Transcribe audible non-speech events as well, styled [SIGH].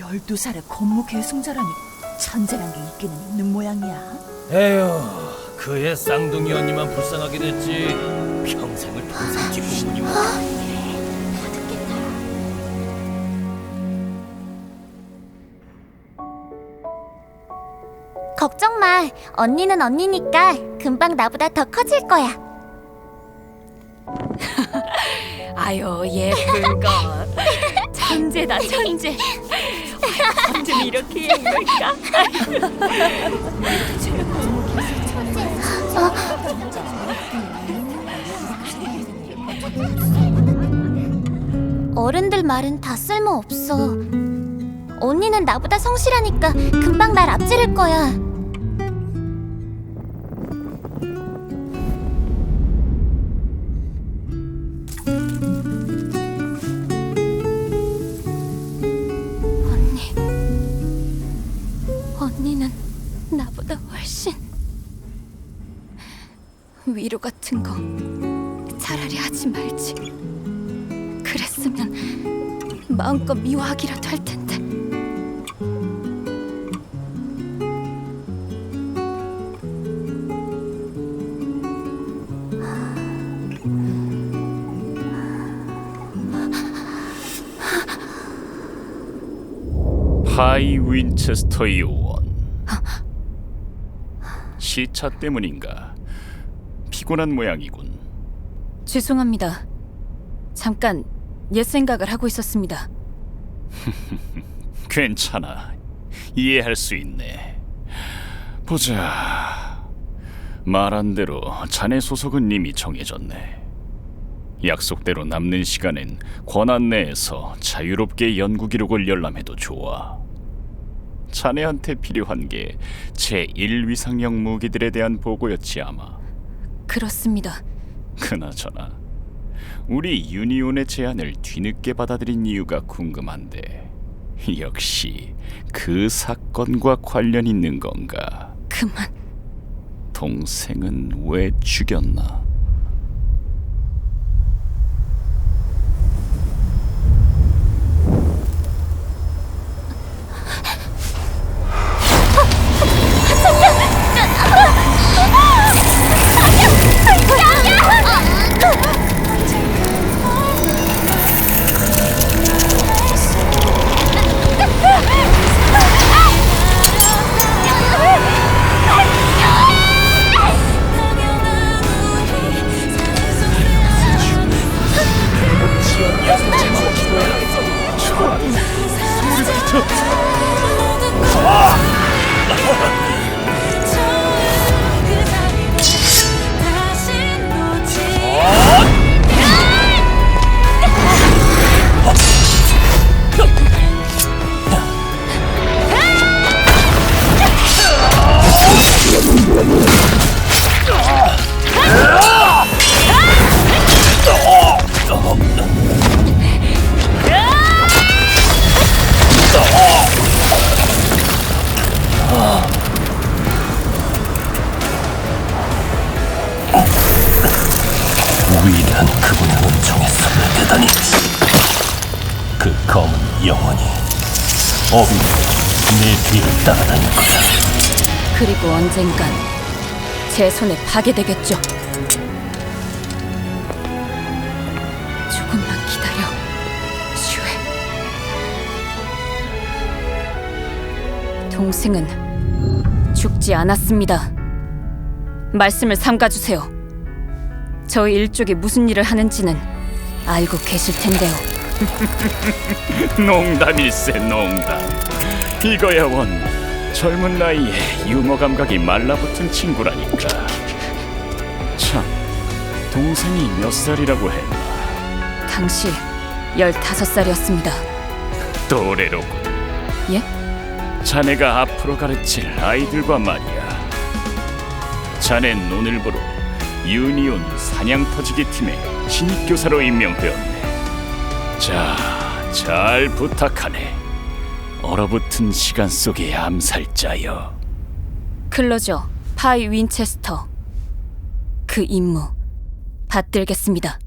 열두 살의 권무 계승자라니 천재란 게 있기는 있는 모양이야. 에휴, 그의 쌍둥이 언니만 불쌍하게 됐지. 평생을 동생 뒷부분이만. 걱정 마. 언니는 언니니까 금방 나보다 더 커질 거야. [LAUGHS] 아유 예쁜 것 [LAUGHS] 천재다 [LAUGHS] 천재 어쩜 이렇게 예쁠까? 어른들 말은 다 쓸모 없어. 언니는 나보다 성실하니까 금방 날 앞지를 거야. 위로 같은 거 차라리 하지 말지. 그랬으면 마음껏 미워하기라도 할 텐데. 하이 윈체스터 요원 시차 때문인가 피곤한 모양이군. 죄송합니다. 잠깐 옛 생각을 하고 있었습니다. [LAUGHS] 괜찮아. 이해할 수 있네. 보자. 말한 대로 자네 소속은 이미 정해졌네. 약속대로 남는 시간엔 권한 내에서 자유롭게 연구 기록을 열람해도 좋아. 자네한테 필요한 게 제1 위상형 무기들에 대한 보고였지 아마 그렇습니다. 그나저나 우리 유니온의 제안을 뒤늦게 받아들인 이유가 궁금한데 역시 그 사건과 관련 있는 건가? 그만. 동생은 왜 죽였나? 위 [LAUGHS] 대한 그분의 은총에 손을 대다니. 그 검은 영혼이 어비 내 뒤를 따라다닐 거야. 그리고 언젠간 제 손에 파괴되겠죠. 조금만 기다려, 슈에. 동생은 죽지 않았습니다. 말씀을 삼가주세요. 저희 일족이 무슨 일을 하는지는 알고 계실 텐데요. [LAUGHS] 농담일세 농담. 이거야 원 젊은 나이에 유머 감각이 말라붙은 친구라니까. 참 동생이 몇 살이라고 했나? 당시 15살이었습니다. 또래로군. 예? 자네가 앞으로 가르칠 아이들과 말이야. 자넨 오늘부로 유니온 사냥 터지기 팀의 신입 교사로 임명되었네. 자, 잘 부탁하네. 얼어붙은 시간 속의 암살자여. 클로저 파이 윈체스터 그 임무 받들겠습니다.